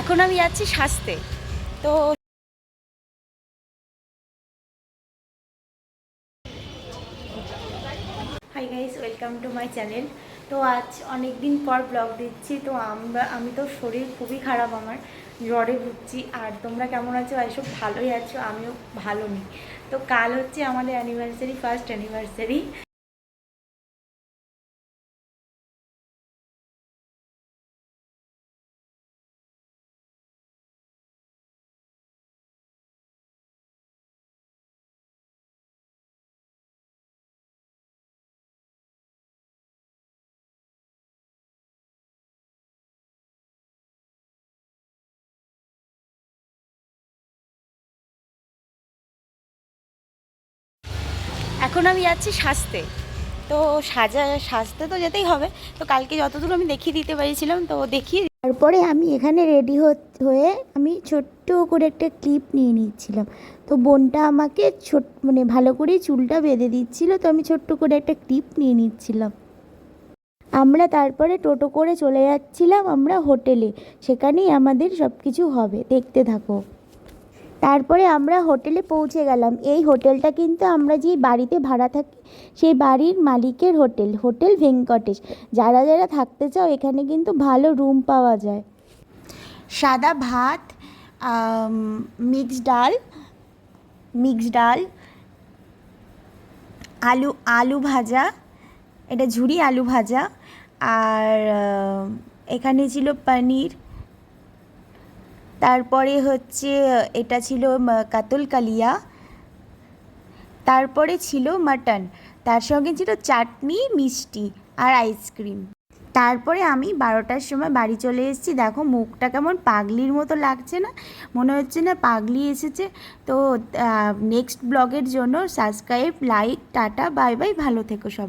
এখন আমি যাচ্ছি সাজতে তো hi guys welcome to my channel তো আজ অনেক দিন পর ব্লগ দিচ্ছি, তো আমরা, আমি তো শরীর খুবই খারাপ আমার, জ্বরে ভুগছি। আর তোমরা কেমন আছো? এসব ভালোই আছো, আমিও ভালো নেই। তো কাল হচ্ছে আমাদের অ্যানিভার্সারি ফার্স্ট অ্যানিভার্সারি এখন আমি যাচ্ছি সাজতে। তো সাজা, সাজতে তো যেতেই হবে। তো কালকে যতদূর আমি দেখিয়ে দিতে পেরেছিলাম, তো দেখিয়ে তারপরে আমি এখানে রেডি হয়ে আমি ছোট্ট করে একটা ক্লিপ নিয়ে নিচ্ছিলাম। তো বোনটা আমাকে ছোট মানে ভালো করে চুলটা বেঁধে দিচ্ছিল, তো আমি ছোট্ট করে একটা ক্লিপ নিয়ে নিচ্ছিলাম। আমরা তারপরে টোটো করে চলে যাচ্ছিলাম আমরা হোটেলে সেখানেই আমাদের সব কিছু হবে। দেখতে থাকো। তারপরে আমরা হোটেলে পৌঁছে গেলাম। এই হোটেলটা কিন্তু আমরা যেই বাড়িতে ভাড়া থাকি, সেই বাড়ির মালিকের হোটেল হোটেল ভেঙ্কটেশ। যারা যারা থাকতে চাও, এখানে কিন্তু ভালো রুম পাওয়া যায়। সাদা ভাত মিক্সড ডাল মিক্সড ডাল, আলু আলু ভাজা, এটা ঝুরি আলু ভাজা, আর এখানে ছিল পনির তারপরে হচ্ছে, এটা ছিল কাতল কালিয়া। তারপরে ছিল মাটন। তার সঙ্গে ছিল চাটনি, মিষ্টি আর আইসক্রিম। তারপরে আমি বারোটার সময় বাড়ি চলে এসেছি। দেখো, মুখটা কেমন পাগলির মতো লাগছে না? মনে হচ্ছে না পাগলি এসেছে। তো নেক্সট ব্লগের জন্য subscribe like tata bye bye ভালো থেকো সবাই।